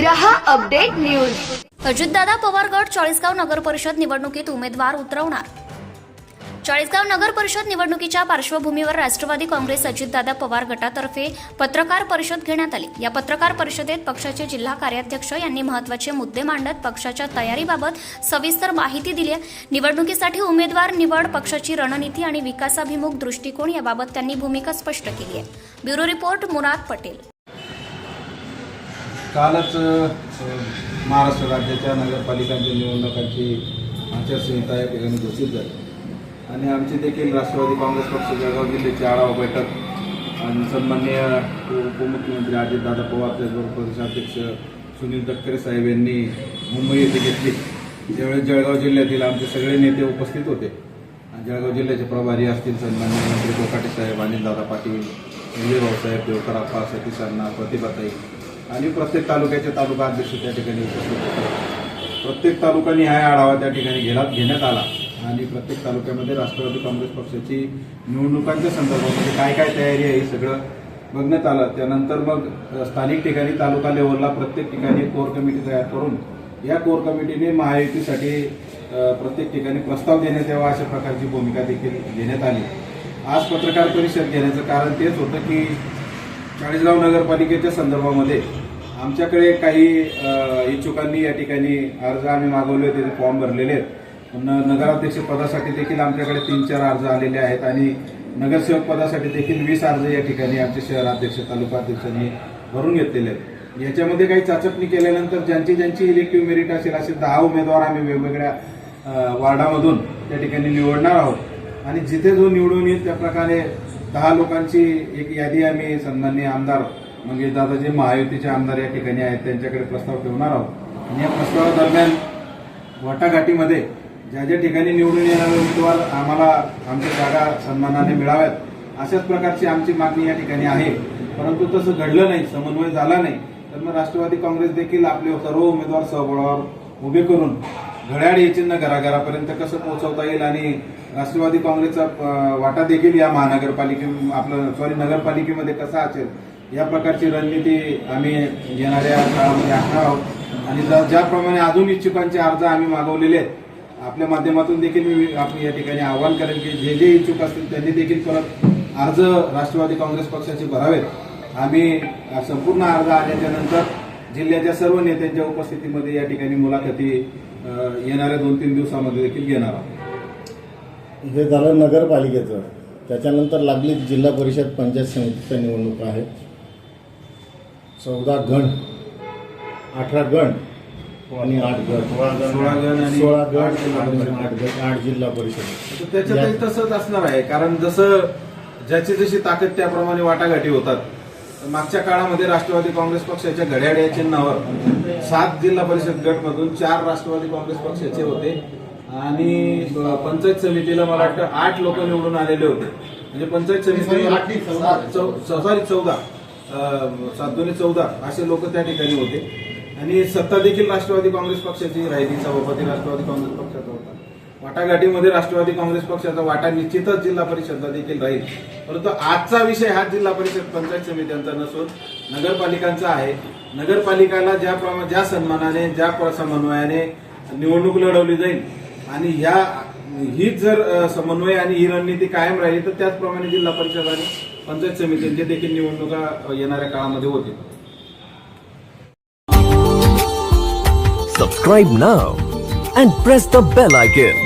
रहा update news. Ajitdada Pawar गट चाळीसगाव नगर परिषद निवडणुकीत उमेदवार उतरवणार. चाळीसगाव नगर परिषद निवडणुकीच्या पार्श्वभूमीवर राष्ट्रवादी काँग्रेस अजितदादा पवार गटातर्फे पत्रकार परिषद घेण्यात आली. या पत्रकार परिषदेत पक्षाचे जिल्हा कार्याध्यक्ष यांनी महत्त्वाचे मुद्दे मांडत पक्षाच्या तयारीबाबत सविस्तर माहिती दिली आहे. निवडणुकीसाठी उमेदवार निवड पक्षाची रणनीती आणि विकासाभिमुख दृष्टिकोन याबाबत त्यांनी भूमिका स्पष्ट केली आहे. Bureau report Murad Patel. कालच महाराष्ट्र राज्याच्या नगरपालिकांच्या निवडणुकांची आचारसंहिता या ठिकाणी घोषित झाली. आणि आमची देखील राष्ट्रवादी काँग्रेस पक्ष जळगाव जिल्ह्याची आढावा बैठक आणि सन्माननीय उपमुख्यमंत्री अजितदादा पवार त्याचबरोबर प्रदेशाध्यक्ष सुनील तटकरे साहेब यांनी मुंबई येथे घेतली. त्यावेळेस जळगाव जिल्ह्यातील आमचे सगळे नेते उपस्थित होते. आणि जळगाव जिल्ह्याचे प्रभारी असतील सन्माननीय मंत्री कोकाटे साहेब अनिलदादा पाटील संजय भाऊसाहेब देवकर अप्पा सतीश अण्णा प्रतिभाताई आणि प्रत्येक तालुक्याचे तालुका अध्यक्ष त्या ठिकाणी उपस्थित प्रत्येक प्रत्येक तालुकानिहाय आढावा त्या ठिकाणी घेण्यात घेण्यात आला. आणि प्रत्येक तालुक्यामध्ये राष्ट्रवादी काँग्रेस पक्षाची निवडणुकांच्या संदर्भामध्ये काय काय तयारी आहे हे सगळं बघण्यात आलं. त्यानंतर मग स्थानिक ठिकाणी तालुका लेवलला प्रत्येक ठिकाणी कोर कमिटी तयार करून या कोर कमिटीने महायुतीसाठी प्रत्येक ठिकाणी प्रस्ताव देण्यात यावा अशा प्रकारची भूमिका देखील घेण्यात आली. आज पत्रकार परिषद घेण्याचं कारण तेच होतं की चाळीसगाव नगरपालिकेच्या संदर्भामध्ये आमच्याकडे काही इच्छुकांनी या ठिकाणी अर्ज आम्ही मागवले होते ते फॉर्म भरलेले आहेत. पण नगराध्यक्ष पदासाठी देखील आमच्याकडे तीन चार अर्ज आलेले आहेत आणि नगरसेवक पदासाठी देखील वीस अर्ज या ठिकाणी आमचे शहराध्यक्ष तालुकाध्यक्षांनी भरून घेतलेले आहेत. याच्यामध्ये काही चाचपणी केल्यानंतर ज्यांची ज्यांची इलेक्टिव्ह मेरिट असेल असे दहा उमेदवार आम्ही वेगवेगळ्या वार्डामधून त्या ठिकाणी निवडणार आहोत. आणि जिथे जो निवडून येईल त्या प्रकारे दहा लोकांची एक यादी आम्ही सन्माननीय आमदार म्हणजे दादा जे महायुतीचे आमदार या ठिकाणी आहेत. त्यांच्याकडे प्रस्ताव ठेवणार आहोत. आणि या प्रस्तावादरम्यान वाटाघाटीमध्ये ज्या ज्या ठिकाणी निवडून येणारे उमेदवार आम्हाला आमच्या जागा सन्मानाने मिळाव्यात अशाच प्रकारची आमची मागणी या ठिकाणी आहे. परंतु तसं घडलं नाही समन्वय झाला नाही. तर मग राष्ट्रवादी काँग्रेस देखील आपले सर्व उमेदवार सहबळावर उभे करून घड्याळ हे चिन्ह घराघरापर्यंत कसं पोहोचवता येईल आणि राष्ट्रवादी काँग्रेसचा वाटा देखील या महानगरपालिके आपलं सॉरी नगरपालिकेमध्ये कसा असेल या प्रकारची रणनीती आम्ही येणाऱ्या काळामध्ये आखणार आहोत. आणि ज्याप्रमाणे अजून इच्छुकांचे अर्ज आम्ही मागवलेले आहेत आपल्या माध्यमातून देखील मी आपण या ठिकाणी आवाहन करेन की जे जे इच्छुक असतील त्यांनी देखील परत अर्ज राष्ट्रवादी काँग्रेस पक्षाचे भरावेत. आम्ही संपूर्ण अर्ज आल्याच्यानंतर जिल्ह्याच्या सर्व नेत्यांच्या उपस्थितीमध्ये या ठिकाणी मुलाखती येणाऱ्या दोन तीन दिवसामध्ये देखील घेणार आहोत. हे झालं नगरपालिकेचं. त्याच्यानंतर लागली जिल्हा परिषद पंचायत समितीच्या निवडणुका आहेत चौदा गण अठरा गण आणि आठ गट सोळा गण आणि सोळा आठ गट परिषद. आठ गट आठ जिल्हा परिषद. तर त्याच्यातही तसंच असणार आहे कारण जसं ज्याची जशी ताकद त्याप्रमाणे वाटाघाटी होतात मागच्या काळामध्ये राष्ट्रवादी काँग्रेस पक्षाच्या घड्याळ या चिन्हावर सात जिल्हा परिषद गटमधून चार राष्ट्रवादी काँग्रेस पक्षाचे होते. आणि पंचायत समितीला मला वाटतं आठ लोक निवडून आलेले होते. म्हणजे पंचायत समितीला सॉरी चौदा. अ, सात दोन्ही चौदा असे लोक त्या ठिकाणी होते. आणि सत्ता देखील राष्ट्रवादी काँग्रेस पक्षाची राहिली सभापती राष्ट्रवादी काँग्रेस पक्षाचा होता. वाटाघाटीमध्ये राष्ट्रवादी काँग्रेस पक्षाचा वाटा निश्चितच जिल्हा परिषदला देखील राहील. परंतु आजचा विषय हा जिल्हा परिषद पंचायत समित्यांचा नसून नगरपालिकांचा आहे. नगरपालिकाला ज्या प्रमा- ज्या सन्मानाने ज्या समन्वयाने निवडणूक लढवली जाईल आणि ह्या हीच जर समन्वय आणि ही रणनीती कायम राहिली तर त्याचप्रमाणे जिल्हा परिषद आणि पंचायत समितींचे देखील निवडणुका येणाऱ्या काळामध्ये होतील. Subscribe now and press the bell icon.